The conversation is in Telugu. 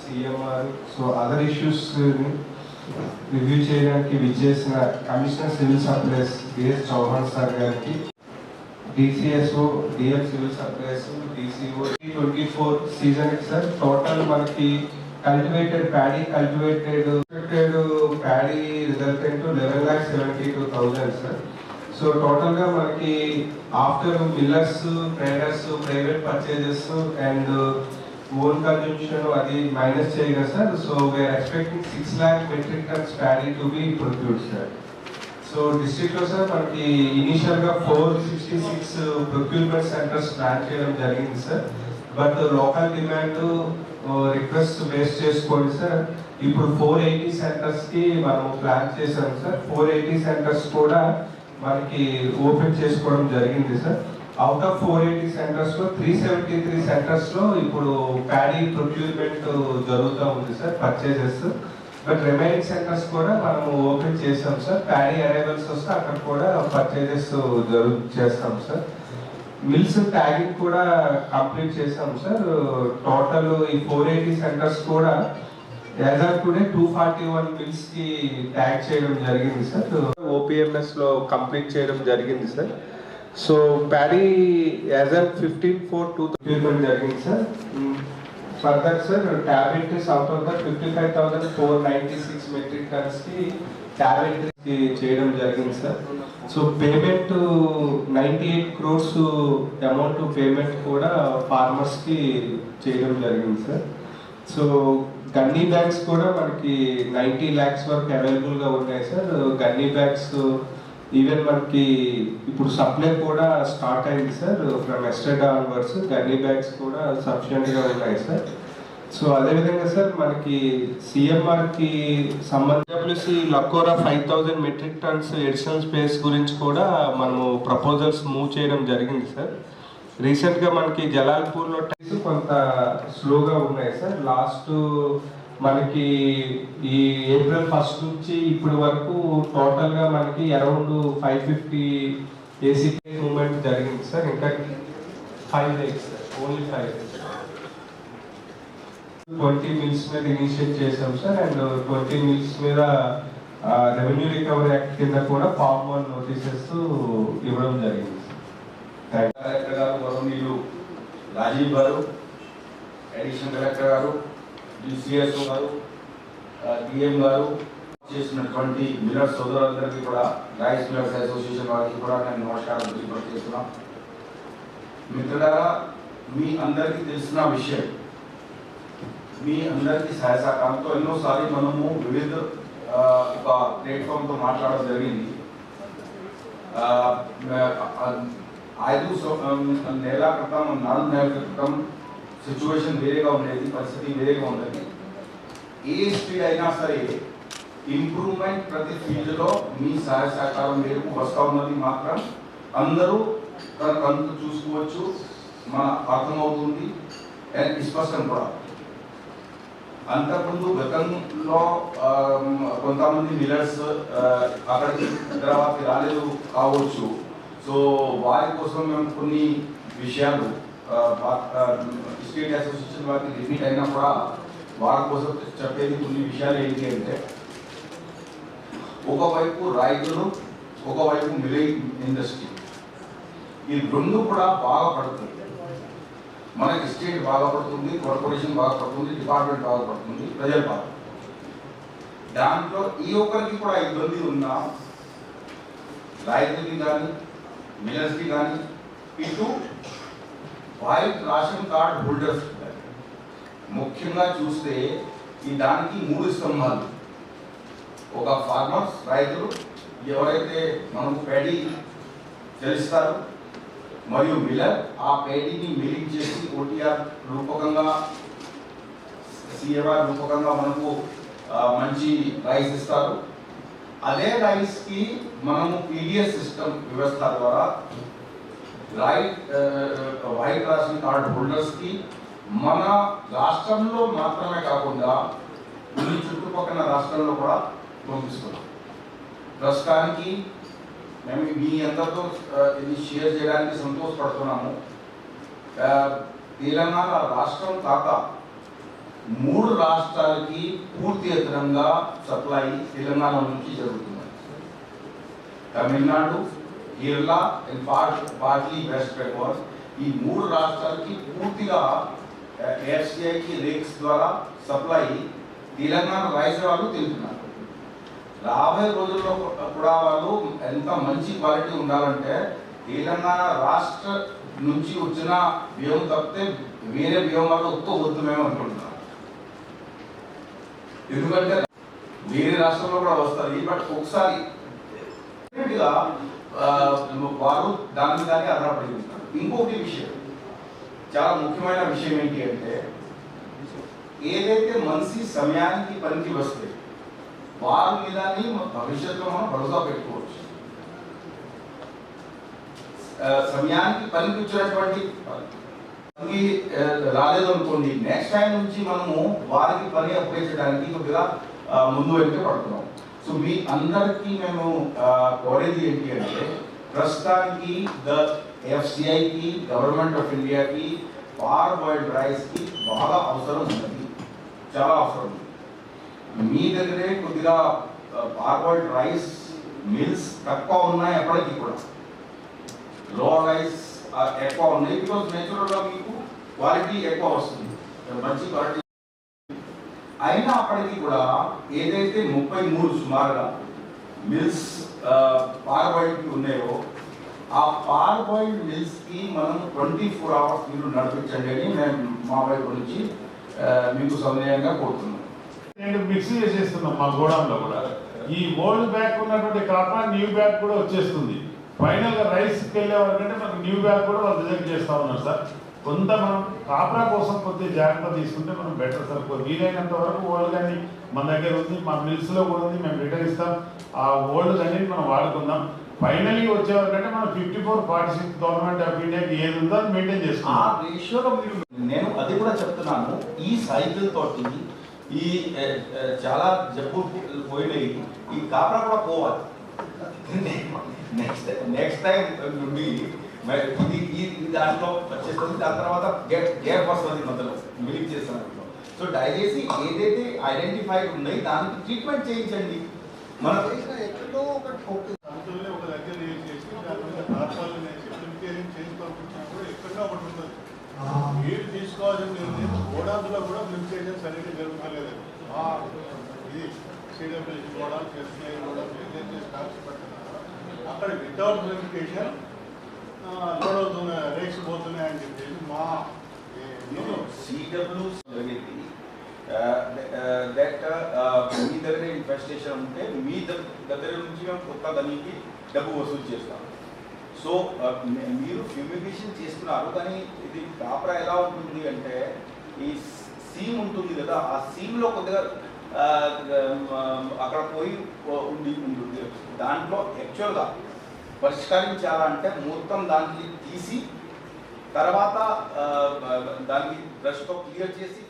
CMR so other issues review చేయడానికి విచ్చేసిన commissioner civil supplies DS Chauhan sir గారికి DCSO DF civil supplies DCO twenty four season sir total మనకి cultivated paddy cultivated paddy resultant eleven lakh seventy two thousand sir so టోటల్గా మనకి after millers traders private purchases and own consumption అది మైనస్ చేయగా sir. So we are expecting six lakh metric tons paddy to be procured sir so డిస్ట్రిక్ట్లో సార్ మనకి ఇనిషియల్గా four sixty six procurement centres plan చేయడం జరిగింది sir but local demand request base చేసుకోండి సార్ ఇప్పుడు ఫోర్ ఎయిటీ సెంటర్స్కి మనం ప్లాన్ చేసాం సార్ ఫోర్ ఎయిటీ సెంటర్స్ కూడా మనకి ఓపెన్ చేసుకోవడం జరిగింది sir. Out of four eighty సెంటర్స్లో త్రీ సెవెంటీ త్రీ సెంటర్స్లో ఇప్పుడు ప్యాడీ ప్రొక్యూర్మెంట్ జరుగుతూ ఉంది sir purchases but remaining centres కూడా మనం ఓపెన్ చేసాం సార్. ప్యాడీ అరైవల్స్ వస్తే అక్కడ కూడా పర్చేజెస్ జరుగు చేస్తాం సార్. మిల్స్ ట్యాగింగ్ కూడా కంప్లీట్ చేసాం సార్. టోటల్ ఈ ఫోర్ ఎయిటీ సెంటర్స్ కూడా as of today two forty one మిల్స్కి tag చేయడం జరిగింది సార్. ఓపీఎంఎస్లో కంప్లీట్ చేయడం జరిగింది sir so paddy as of fifteen four two జరిగింది sir further sir tablet out of the fifty five thousand four ninety six metric టన్స్కి tablet చేయడం జరిగింది sir so payment ninety eight crores amount payment కూడా ఫార్మర్స్కి చేయడం జరిగింది సార్ సో గన్నీ బ్యాగ్స్ కూడా మనకి నైంటీ ల్యాక్స్ వరకు అవైలబుల్గా ఉన్నాయి సార్. గన్నీ బ్యాగ్స్ ఈవెన్ మనకి ఇప్పుడు సప్లై కూడా స్టార్ట్ అయింది sir. From yesterday onwards gunny bags కూడా సఫిషియెంట్గా ఉన్నాయి సార్. సో అదేవిధంగా సార్ మనకి సిఎంఆర్కి సంబంధించి లక్కోరా five thousand metric tons additional space గురించి కూడా మనము ప్రపోజల్స్ మూవ్ చేయడం జరిగింది సార్. రీసెంట్గా మనకి జలాల్పూర్లో కొంత స్లోగా ఉన్నాయి సార్. లాస్ట్ మనకి ఈ ఏప్రిల్ ఫస్ట్ నుంచి ఇప్పటి వరకు టోటల్గా మనకి around five fifty AC moment జరిగింది సార్. ఇంకా five days sir. Only five twenty mills మీద ఇనిషియేట్ చేసాం సార్. అండ్ ట్వంటీ మిల్స్ మీద రెవెన్యూ రికవరీ యాక్ట్ కింద కూడా ఫార్మ్ వన్ నోటీసెస్ ఇవ్వడం జరిగింది కలెక్టర్ గారు వరుణీలు రాజీవ్ గారు అడిషనల్ కలెక్టర్ గారు డిసిఎస్ గారు డిఎం గారు చేసినటువంటి మిల్లర్ సోదరులందరికీ కూడా రైస్ మిల్లర్స్ అసోసియేషన్ వారికి కూడా నేను నమస్కారం చేస్తున్నాం. మిత్రులారా మీ అందరికీ తెలిసిన విషయం మీ అందరికీ సహాయ సహకారంతో ఎన్నోసారి మనము వివిధ ఒక ప్లాట్ఫామ్తో మాట్లాడడం జరిగింది. ఐదు నెల క్రితం నాలుగు నెలల క్రితం సిచ్యువేషన్ వేరేగా ఉండేది పరిస్థితి వేరేగా ఉండేది. ఏ స్పీడ్ అయినా సరే ఇంప్రూవ్మెంట్ ప్రతి ఫీల్డ్లో మీ సహాయ సహకారం మేరకు వస్తూ ఉన్నది మాత్రం అందరూ తన కంతు చూసుకోవచ్చు మన అర్థమవుతుంది అండ్ స్పష్టం కూడా. అంతకుముందు గతంలో కొంతమంది మిల్లర్స్ అక్కడికి హైదరాబాద్కి రాలేదు కావచ్చు. సో వారి కోసం మేము కొన్ని విషయాలు స్టేట్ అసోసియేషన్ వారికి రిపీట్ అయినా కూడా వారి కోసం చెప్పేది కొన్ని విషయాలు ఏంటి అంటే ఒకవైపు రైతులు ఒకవైపు మిలింగ్ ఇండస్ట్రీ. ఈ రెండు కూడా బాగా పడుతుంది మనకి స్టేట్ బాగుపడుతుంది కార్పొరేషన్ బాగుపడుతుంది డిపార్ట్మెంట్ బాగుపడుతుంది ప్రజలు బాగా దాంట్లో ఈ ఒక్కరికి కూడా ఇబ్బంది ఉన్నా రైతులకి కానీ మిల్లర్స్కి కానీ ఇటు వైట్ రేషన్ కార్డ్ హోల్డర్స్ ముఖ్యంగా చూస్తే ఈ దానికి మూడు స్తంభాలు ఒక ఫార్మర్స్ రైతులు ఎవరైతే మనకు పేడీ తెలుస్తారు మరియు మిల్లర్ ఆ ప్యాడీని మిలింగ్ చేసి ఓటీఆర్ రూపకంగా సిఏఆర్ రూపకంగా మనకు మంచి రైస్ ఇస్తారు. అదే రైస్కి మనము పీడిఎస్ సిస్టమ్ వ్యవస్థ ద్వారా రైట్ వైట్ రేషన్ కార్డ్ హోల్డర్స్కి మన రాష్ట్రంలో మాత్రమే కాకుండా ఈ చుట్టుపక్కల రాష్ట్రాల్లో కూడా పంపిస్తున్నాం. ప్రస్తుతానికి మేము మీ అందరితో ఇది షేర్ చేయడానికి సంతోషపడుతున్నాము. ఆ, తెలంగాణ రాష్ట్రం కాక మూడు రాష్ట్రాలకి పూర్తి ఎత్తరంగా సప్లై తెలంగాణ నుంచి జరుగుతుంది. Tamil Nadu Kerala and part partly West Bengal ఈ మూడు రాష్ట్రాలకి పూర్తిగా ఎఫ్సిఐకి రేక్స్ ద్వారా సప్లై తెలంగాణ రైస్ వాళ్ళు తింటున్నారు. రాబోయే రోజుల్లో కూడా వాళ్ళు ఎంత మంచి క్వాలిటీ ఉండాలంటే తెలంగాణ రాష్ట్ర నుంచి వచ్చిన బియ్యం తప్పితే వేరే బియ్యం వాళ్ళు ఒక్క వద్దు మేము అనుకుంటున్నాం. ఎందుకంటే వేరే రాష్ట్రంలో కూడా వస్తుంది బట్ ఒకసారి డెఫినెట్గా, ఆ, వారు దాని మీదనే ఆధారపడి ఉంటారు. ఇంకొకటి విషయం చాలా ముఖ్యమైన విషయం ఏంటి అంటే ఏదైతే మనిషి సమయానికి పనికి వస్తే వారి మీదని భవిష్యత్తులో మనం భరోసా పెట్టుకోవచ్చు. ఆ, సమయానికి పనికి వచ్చినటువంటి పనికి ఆ, రాలేదు అనుకోండి నెక్స్ట్ టైం నుంచి మనము వారికి పని అప్పగించడానికి కొద్దిగా ముందు వెళ్తే పడుతున్నాం. సో మీ అందరికీ మేము కోరేది ఏంటి అంటే ప్రస్తుతానికి ద ఎఫ్సిఐకి గవర్నమెంట్ ఆఫ్ ఇండియాకి పార్ బాయిల్డ్ రైస్కి బాగా అవసరం ఉన్నది. చాలా అవసరం ఉంది. మీ దగ్గరే కొద్దిగా పార్వర్డ్ రైస్ మిల్స్ తక్కువ ఉన్నాయి ఎప్పటికీ కూడా. లో రైస్ ఎక్కువ ఉన్నాయి. బికాస్ నేచురల్గా మీకు క్వాలిటీ ఎక్కువ వస్తుంది. మంచి క్వాలిటీ. అయినా అప్పటికి కూడా ఏదైతే ముప్పై మూడు సుమారుగా మిల్స్ పార్బాయిల్డ్కి ఉన్నాయో ఆ పార్బాయిల్డ్ మిల్స్కి మనం ట్వంటీ ఫోర్ అవర్స్ మీరు నడిపించండి అని మేము మా వైపు నుంచి మీకు సమయంగా కోరుతున్నాం. నేను మిక్స్ చేసేస్తున్నాం మా గోడౌన్లో కూడా. ఈ ఓల్డ్ బ్యాగ్ ఉన్నటువంటి కాపా న్యూ బ్యాగ్ కూడా వచ్చేస్తుంది. ఫైనల్గా రైస్కి వెళ్ళేవారంటే మనకు న్యూ బ్యాగ్ కూడా వాళ్ళు రిజెక్ట్ చేస్తూ ఉన్నారు సార్. కొంత మనం కాపరా కోసం కొద్దిగా జాగ్రత్త తీసుకుంటే మనం బెటర్ సార్. వీలైనంత వరకు ఓల్డ్ కానీ మన దగ్గర ఉంది మా మిల్స్లో కూడా ఉంది మేము రిటర్న్ ఇస్తాం. ఆ ఓల్డ్ అనేది మనం వాడుకుందాం. ఫైనల్లీ వచ్చేవరకంటే మనం fifty four forty six government of ఇండియాకి ఏది ఉందో అది మెయింటైన్ ఆ రేషియోలో మీరు నేను అది కూడా చెప్తున్నాను. ఈ సైకిల్ తోటి ఈ చాలా జబ్బు పోయినాయి. ఈ కాపరా కూడా పోవాలి. నెక్స్ట్ నెక్స్ట్ టైం నుండి మరి ఇది ఈ ఈ దాంట్లో వచ్చేస్తుంది దాని తర్వాత గ్యాప్ గ్యాప్ వస్తుంది మధ్యలో మిలిక్ చేస్తున్నప్పుడు సో దయచేసి ఏదైతే ఐడెంటిఫైడ్ ఉన్నాయి దానికి ట్రీట్మెంట్ చేయించండి మన ఎక్కడో ఒకటి పోతుంది అందులోనే ఒక దగ్గర చేసి దాని మీద తాత్కాలం వేసి ప్రిపేరింగ్ చేసి పంపించినా కూడా ఎక్కడో ఒకటి ఉంటుంది మీరు తీసుకోవాల్సింది ఏంటి గోడాంలో కూడా ప్రిపరేషన్ సరిగ్గా జరుగుతలేదు ఆ, ఇది సిడబ్ల్యూసి గోడాలు ఎస్బీఐ గోడాలు ఏదైతే స్టాక్స్ పడుతున్నారో అక్కడ వితౌట్ వెరిఫికేషన్ లోడ్ అవుతున్నాయి రేక్స్ పోతున్నాయి అని చెప్పేసి మా సిడబ్ల్యూ జరిగింది దట్ మీ దగ్గర ఇన్వెస్టేషన్ ఉంటే మీ దగ్- దగ్గర నుంచి మేము కొత్త దానికి డబ్బు వసూలు చేస్తాం. సో మీరు ఫ్యూమిగేషన్ చేస్తున్నారు కానీ ఇది కాపరా ఎలా ఉంటుంది అంటే ఈ సీమ్ ఉంటుంది కదా ఆ సీమ్లో కొద్దిగా అక్కడ పోయి ఉండి ఉంటుంది దాంట్లో యాక్చువల్గా పరిష్కరించాలంటే మొత్తం దానికి తీసి తర్వాత దానికి బ్రష్తో క్లియర్ చేసి